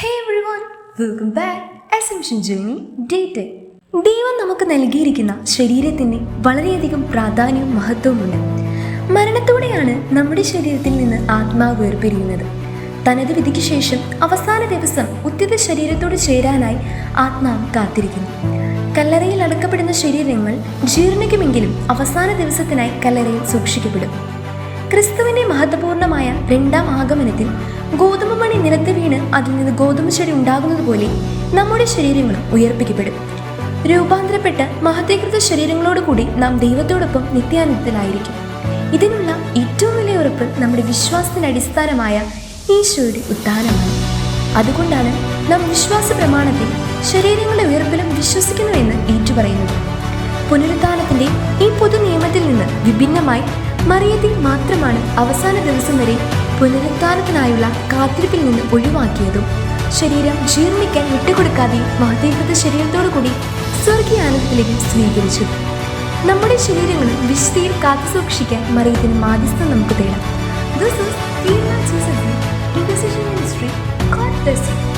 Hey everyone welcome back assumption journey day date ദൈവം നമുക്ക് നൽകിയിരിക്കുന്ന ശരീരത്തിന് വളരെയധികം പ്രാധാന്യവും മഹത്വവുമുണ്ട് മരണത്തോടെയാണ് നമ്മുടെ ശരീരത്തിൽ നിന്ന് ആത്മാവ് വേർപിരിയുന്നത്. തനത് വിധിക്ക് ശേഷം അവസാന ദിവസം ഉത്യത ശരീരത്തോട് ചേരാനായി ആത്മാവ് കാത്തിരിക്കുന്നു. കല്ലറയിൽ അടക്കപ്പെടുന്ന ശരീരങ്ങൾ ജീർണിക്കുമെങ്കിലും അവസാന ദിവസത്തിനായി കല്ലറയിൽ സൂക്ഷിക്കപ്പെടും. ക്രിസ്തുവിന്റെ മഹത്വപൂർണമായ രണ്ടാം ആഗമനത്തിൽ ഗോതമ്പ് മണി നിലത്ത് വീണ് അതിൽ നിന്ന് ഗോതമ്പ് ചെടി ഉണ്ടാകുന്നത് പോലെ നമ്മുടെ ശരീരങ്ങളും ഉയർപ്പിക്കപ്പെടും. രൂപാന്തരപ്പെട്ട മഹത്വീകൃത ശരീരങ്ങളോട് കൂടി നാം ദൈവത്തോടൊപ്പം നിത്യാനന്ദത്തിലായിരിക്കും. ഇതിനുള്ള ഏറ്റവും വലിയ ഉറപ്പ് നമ്മുടെ വിശ്വാസത്തിന് അടിസ്ഥാനമായ ഈശോയുടെ ഉത്ഥാനമാണ്. അതുകൊണ്ടാണ് നാം വിശ്വാസ പ്രമാണത്തിൽ ശരീരങ്ങളുടെ ഉയർപ്പിലും വിശ്വസിക്കുന്നുവെന്ന് ഏറ്റുപറയുന്നത്. പുനരുത്ഥാനത്തിന്റെ ഈ പൊതു നിയമത്തിൽ നിന്ന് വിഭിന്നമായി മറിയത്തിൽ മാത്രമാണ് അവസാന ദിവസം വരെ പുനരുദ്ധാനത്തിനായുള്ള കാത്തിരിപ്പിൽ നിന്ന് ഒഴിവാക്കിയതും ശരീരം ജീർണിക്കാൻ വിട്ടുകൊടുക്കാതെ മഹതീകൃത ശരീരത്തോടു കൂടി സ്വർഗീയ ആനന്ദത്തിലേക്ക് സ്വീകരിച്ചു. നമ്മുടെ ശരീരങ്ങളും വിശുദ്ധിയിൽ കാത്തു സൂക്ഷിക്കാൻ മറിയത്തിന് മാധ്യസ്ഥം നമുക്ക് തേടാം. This is Joseph, Intercession